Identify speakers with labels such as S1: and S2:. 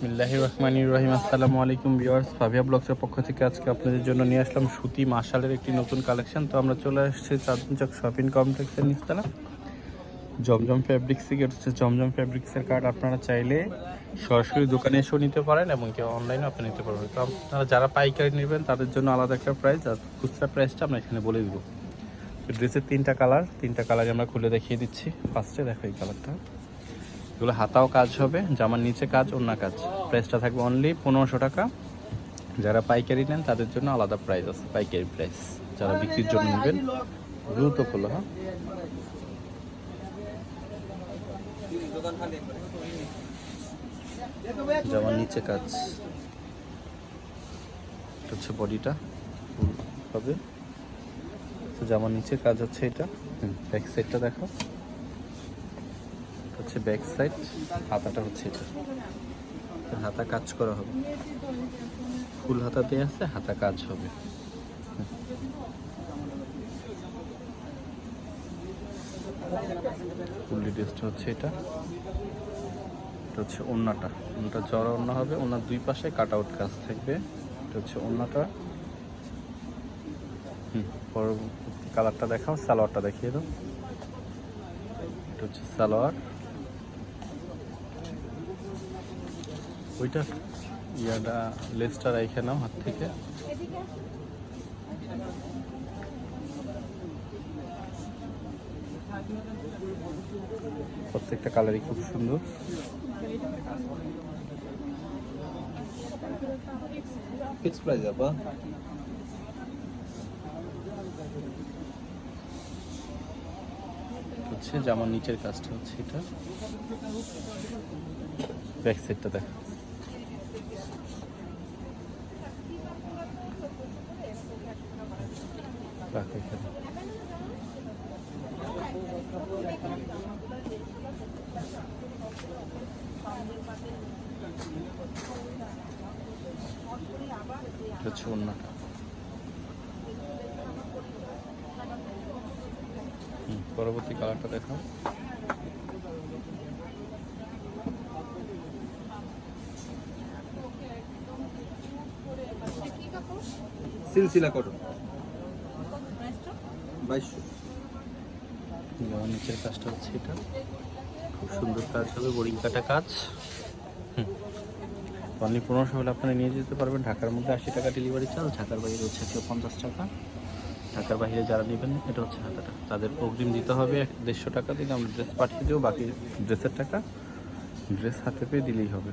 S1: বিসমিল্লাহ রহমানির রহিম। আসসালামু আলাইকুম ভিউয়ার্স ফাভিয়া ব্লগসের পক্ষ থেকে আজকে আপনাদের জন্য নিয়ে আসলাম সুতি মাশালের একটি নতুন কালেকশন। তো আমরা চলে আসছি চাঁদনচক শপিং কমপ্লেক্সের নিচতলা জমজম ফ্যাব্রিক্স থেকে হচ্ছে জমজম ফ্যাব্রিক্সের কার্ড আপনারা চাইলে সরাসরি দোকানে এসেও নিতে পারেন এবং কেউ অনলাইনেও আপনি নিতে পারবেন। তো আপনারা যারা পাইকারি নেবেন, তাদের জন্য আলাদা একটা প্রাইস আর খুচরা প্রাইসটা আমরা এখানে বলে দিব। ড্রেসের তিনটা কালার তিনটা কালার আমরা খুলে দেখিয়ে দিচ্ছি। ফার্স্টে দেখো এই কালারটা এগুলো হাতাও কাজ হবে, জামার নিচে কাজ অন্য কাজ। প্রাইসটা থাকবে অনলি পনেরোশো টাকা। যারা পাইকারি নেন, তাদের জন্য আলাদা প্রাইস আছে, পাইকারি প্রাইস যারা বিক্রির জন্য নেবেন, দ্রুত করল হ্যাঁ। জামার নিচে কাজ। হচ্ছে বডিটা, হবে। তো জামার নিচে কাজ হচ্ছে এটা। ব্যাক সাইডটা দেখো। হচ্ছে ব্যাক সাইড হাতাটা হচ্ছে এটা। হাতা কাজ করা হবে। ফুল হাতা দিয়ে আছে, হাতা কাজ হবে। ফুল ডিটেলসটা হচ্ছে এটা। এটা হচ্ছে ওন্নাটা। ওন্নাটা জড়া ওন্না হবে ওনার দুই পাশে কাট আউট কাজ থাকবে। এটা হচ্ছে ওন্নাটা। হুম, পরবর্তী কালারটা দেখাও, সালোয়ারটা দেখিয়ে দাও। এটা হচ্ছে সালোয়ার। ওইটা? ইয়াটা লেসটা রেখে নাও হাত থেকে। প্রত্যেকটা কালারই খুব সুন্দর।
S2: ফিক্স প্রাইস আপা।
S1: হচ্ছে জামার নিচের কাজটা হচ্ছে এটা। ব্যাক সাইডটা দেখ। রাখো এখানে। হচ্ছে পরবর্তী কালারটা দেখো
S2: সিলসিলা কটন। বাইশশো।
S1: নিচের কাজটা হচ্ছে এটা। খুব সুন্দর কাজ হবে, বোরিং কাটা কাজ। অনলি পনেরোশো হলে আপনারা নিয়ে যেতে পারবেন। ঢাকার মধ্যে আশি টাকা ডেলিভারি চার্জ ঢাকার বাইরে হচ্ছে একশো পঞ্চাশ টাকা। ঢাকার বাইরে যারা নেবেন, এটা হচ্ছে হাতাটা তাদের অগ্রিম দিতে হবে দেড়শো টাকা দিলে আমরা ড্রেস পাঠিয়ে দেবো, বাকি ড্রেসের টাকা ড্রেস হাতে পেয়ে দিলেই হবে।